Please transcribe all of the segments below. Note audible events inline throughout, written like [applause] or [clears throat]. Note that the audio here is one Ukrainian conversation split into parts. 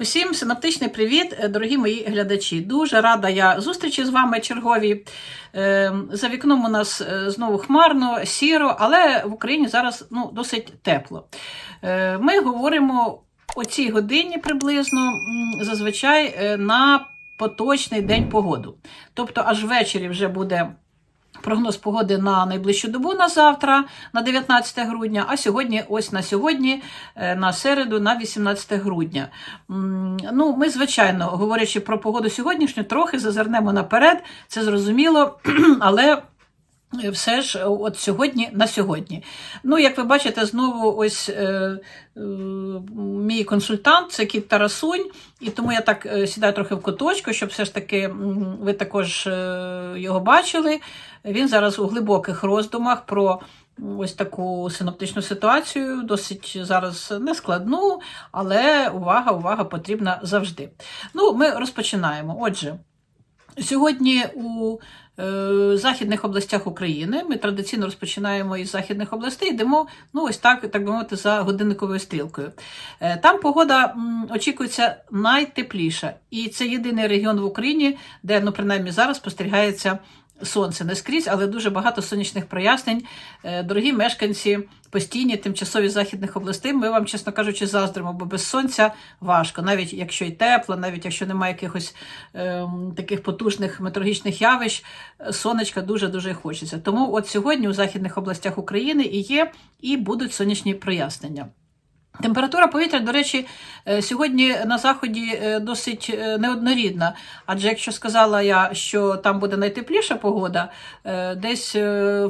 Усім синаптичний привіт, е, дорогі мої глядачі. Дуже рада я зустрічі з вами чергові. Е, За вікном у нас е, знову хмарно, сіро, але в Україні зараз ну, досить тепло. Е, Ми говоримо о цій годині приблизно зазвичай на поточний день погоду. Тобто аж ввечері вже буде. Прогноз погоди на найближчу добу на завтра, на 19 грудня, а сьогодні, ось на сьогодні, е, на середу, на 18 грудня. Ну, ми, звичайно, говорячи про погоду сьогоднішню, трохи зазирнемо наперед, це зрозуміло, [clears throat] але. Все ж от сьогодні на сьогодні. Ну, як ви бачите, знову ось е, е, мій консультант це кіт Тарасунь, і тому я так е, сідаю трохи в куточку, щоб все ж таки ви також е, його бачили. Він зараз у глибоких роздумах про ось таку синоптичну ситуацію, досить зараз нескладну, але увага, увага потрібна завжди. Ну, ми розпочинаємо. Отже, сьогодні у е, західних областях України ми традиційно розпочинаємо із західних областей, йдемо, ну ось так, так би мовити, за годинниковою стрілкою. Е, там погода м, очікується найтепліша, і це єдиний регіон в Україні, де, ну, принаймні зараз спостерігається сонце не скрізь, але дуже багато сонячних прояснень. Е, Дорогі мешканці, постійні тимчасові західних областей, ми вам, чесно кажучи, заздримо, бо без сонця важко, навіть якщо й тепло, навіть якщо немає якихось ем, таких потужних метеорологічних явищ, е, сонечка дуже-дуже хочеться. Тому от сьогодні у західних областях України і є, і будуть сонячні прояснення. Температура повітря, до речі, е, сьогодні на заході е, досить е, неоднорідна. Адже якщо сказала я, що там буде найтепліша погода, десь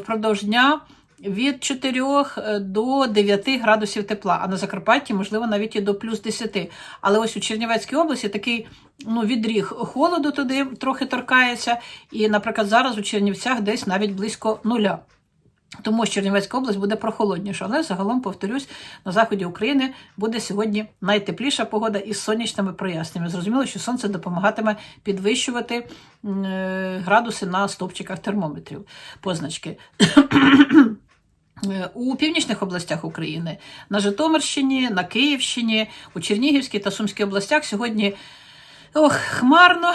впродовж дня від 4 до 9 градусів тепла, а на Закарпатті, можливо, навіть і до плюс 10. Але ось у Чернівецькій області такий ну, відріг холоду туди трохи торкається. І, наприклад, зараз у Чернівцях десь навіть близько нуля. Тому що Чернівецька область буде прохолодніша, але загалом, повторюсь, на заході України буде сьогодні найтепліша погода із сонячними проясненнями. Зрозуміло, що сонце допомагатиме підвищувати е, градуси на стовпчиках термометрів, позначки. Е, У північних областях України, на Житомирщині, на Київщині, у Чернігівській та Сумській областях сьогодні ох, хмарно,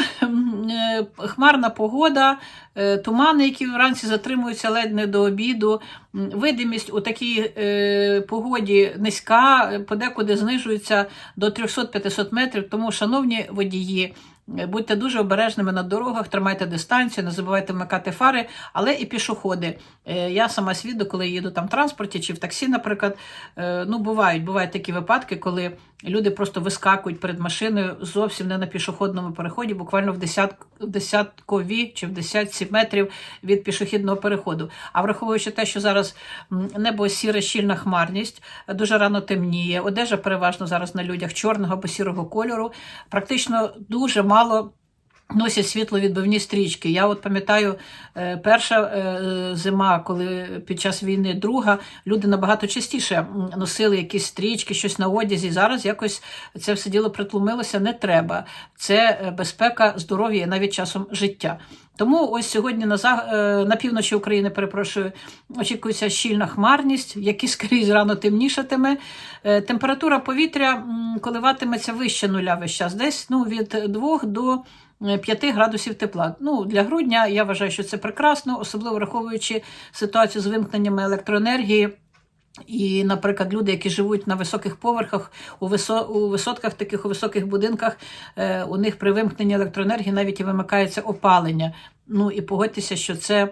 е, хмарна погода, е, тумани, які вранці затримуються ледь не до обіду. Видимість у такій е, погоді низька, подекуди знижується до 300-500 метрів. Тому, шановні водії, будьте дуже обережними на дорогах, тримайте дистанцію, не забувайте вмикати фари, але і пішоходи. Я сама свідок, коли їду там в транспорті чи в таксі, наприклад, ну бувають, бувають такі випадки, коли люди просто вискакують перед машиною зовсім не на пішохідному переході, буквально в десяткові чи в десятці метрів від пішохідного переходу. А враховуючи те, що зараз небо сіре, щільна хмарність, дуже рано темніє, одежа переважно зараз на людях чорного або сірого кольору, практично дуже мало. Носять світловідбивні стрічки. Я от пам'ятаю, е, перша е, зима, коли під час війни, друга, люди набагато частіше носили якісь стрічки, щось на одязі. Зараз якось це все діло притлумилося. Не треба. Це е, безпека, здоров'я навіть часом життя. Тому ось сьогодні на, за- е, на півночі України, перепрошую, очікується щільна хмарність, які скрізь рано темнішатиме. Температура повітря коливатиметься вище нуля весь час, десь ну, від 2 до 5 градусів тепла. Ну, для грудня я вважаю, що це прекрасно, особливо враховуючи ситуацію з вимкненнями електроенергії. І, наприклад, люди, які живуть на високих поверхах, у, у висотках, таких у високих будинках, е, у них при вимкненні електроенергії навіть і вимикається опалення. Ну і погодьтеся, що це е,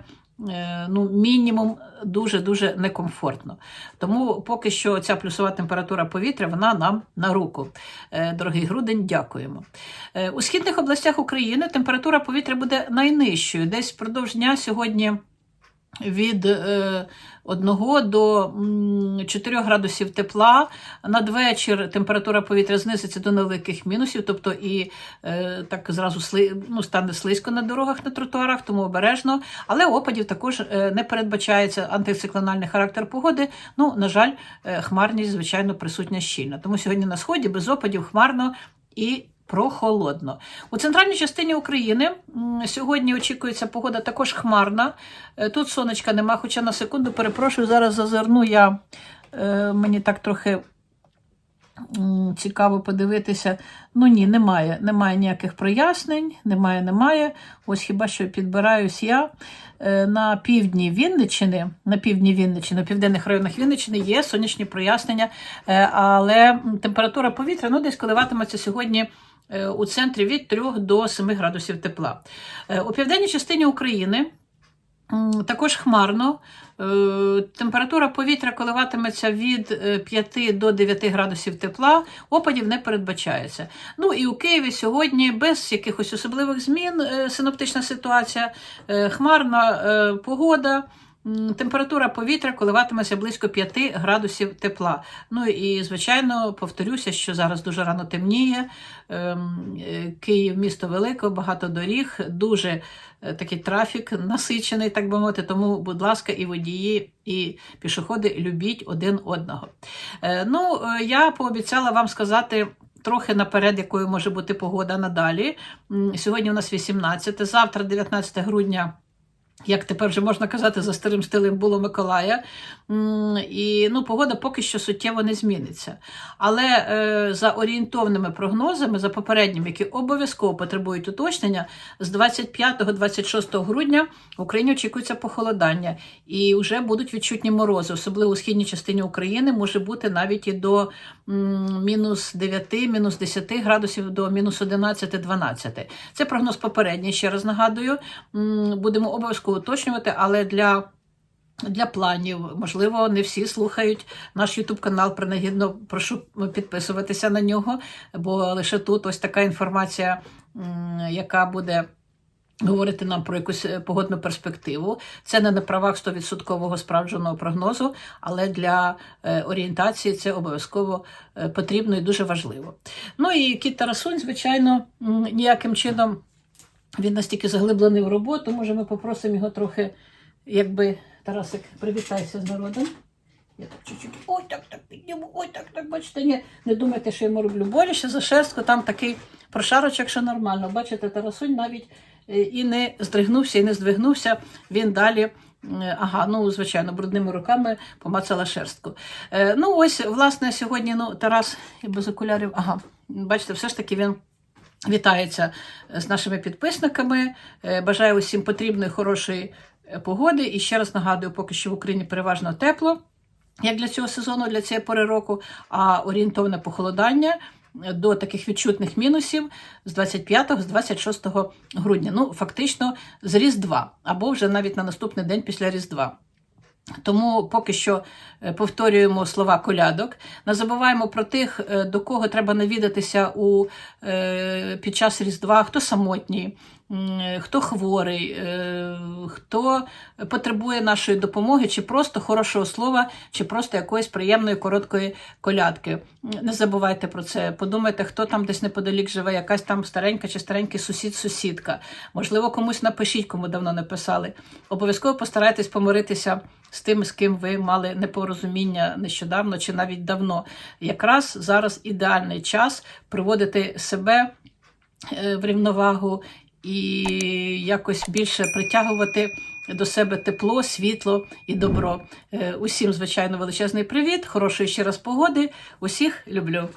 ну, мінімум дуже-дуже некомфортно. Тому поки що ця плюсова температура повітря вона нам на руку. Е, Дорогий грудень, дякуємо. Е, У східних областях України температура повітря буде найнижчою. Десь впродовж дня сьогодні від е, 1 до м, 4 градусів тепла. Надвечір температура повітря знизиться до невеликих мінусів, тобто і е, так зразу ну, стане слизько на дорогах, на тротуарах, тому обережно. Але опадів також е, не передбачається антициклональний характер погоди. Ну, на жаль, е, хмарність, звичайно, присутня щільно. Тому сьогодні на сході без опадів хмарно і прохолодно. У центральній частині України сьогодні очікується погода також хмарна. Е, Тут сонечка нема, хоча на секунду перепрошую, зараз зазирну я. е, Мені так трохи Цікаво подивитися. Ну ні, немає. Немає ніяких прояснень, немає, немає. Ось хіба що підбираюсь я. Е, На півдні Вінниччини, на півдні Вінниччини, у південних районах Вінниччини є сонячні прояснення, але температура повітря ну, десь коливатиметься сьогодні у центрі від 3 до 7 градусів тепла. Е, У південній частині України також хмарно. Е, Температура повітря коливатиметься від е, 5 до 9 градусів тепла, опадів не передбачається. Ну і у Києві сьогодні без якихось особливих змін е, синоптична ситуація, е, хмарна е, погода. Температура повітря коливатиметься близько 5 градусів тепла. Ну і, звичайно, повторюся, що зараз дуже рано темніє. Ем, е, Київ місто велике, багато доріг, дуже е, такий трафік насичений, так би мовити. Тому, будь ласка, і водії, і пішоходи любіть один одного. Е, Ну, я пообіцяла вам сказати. Трохи наперед, якою може бути погода надалі. Сьогодні у нас 18, завтра, 19 грудня, як тепер вже можна казати, за старим стилем було Миколая. І ну, погода поки що суттєво не зміниться. Але е, за орієнтовними прогнозами, за попередніми, які обов'язково потребують уточнення, з 25-26 грудня в Україні очікується похолодання, і вже будуть відчутні морози, особливо у східній частині України може бути навіть і до мінус 9, мінус 10 градусів до мінус 11-12. Це прогноз попередній, ще раз нагадую. Будемо обов'язково уточнювати, але для для планів. Можливо, не всі слухають наш Ютуб канал. Принагідно прошу підписуватися на нього, бо лише тут ось така інформація, яка буде. Говорити нам про якусь погодну перспективу. Це не на правах 100% справдженого прогнозу, але для е, орієнтації це обов'язково е, потрібно і дуже важливо. Ну і кіт Тарасунь, звичайно, ніяким чином він настільки заглиблений в роботу. Може, ми попросимо його трохи, якби Тарасик, привітайся з народом. Я так чуть-чуть, ой, так, так підніму, ой, так, так, бачите, ні, не думайте, що йому роблю боліше за шерстку, там такий прошарочок, що нормально. Бачите, Тарасунь навіть е, і не здригнувся, і не здвигнувся. Він далі, ага, ну, звичайно, брудними руками помацала шерстку. Е, Ну, ось, власне, сьогодні ну, Тарас без окулярів, ага, бачите, все ж таки він. Вітається з нашими підписниками. Е, Бажаю усім потрібної, хорошої е, погоди. І ще раз нагадую, поки що в Україні переважно тепло, як для цього сезону, для цієї пори року, а орієнтовне похолодання е, до таких відчутних мінусів з 25 з 26 грудня. Ну, фактично, з Різдва, або вже навіть на наступний день після Різдва. Тому поки що е, повторюємо слова колядок. Не забуваємо про тих, е, до кого треба навідатися у, е, під час Різдва, хто самотній, хто хворий, е, хто потребує нашої допомоги, чи просто хорошого слова, чи просто якоїсь приємної короткої колядки. Не забувайте про це. Подумайте, хто там десь неподалік живе, якась там старенька чи старенький сусід-сусідка. Можливо, комусь напишіть, кому давно не писали. Обов'язково постарайтесь помиритися з тим, з ким ви мали непорозуміння нещодавно чи навіть давно. Якраз зараз ідеальний час приводити себе е, в рівновагу і якось більше притягувати до себе тепло, світло і добро. Е, Усім, звичайно, величезний привіт, хорошої ще раз погоди. Усіх люблю.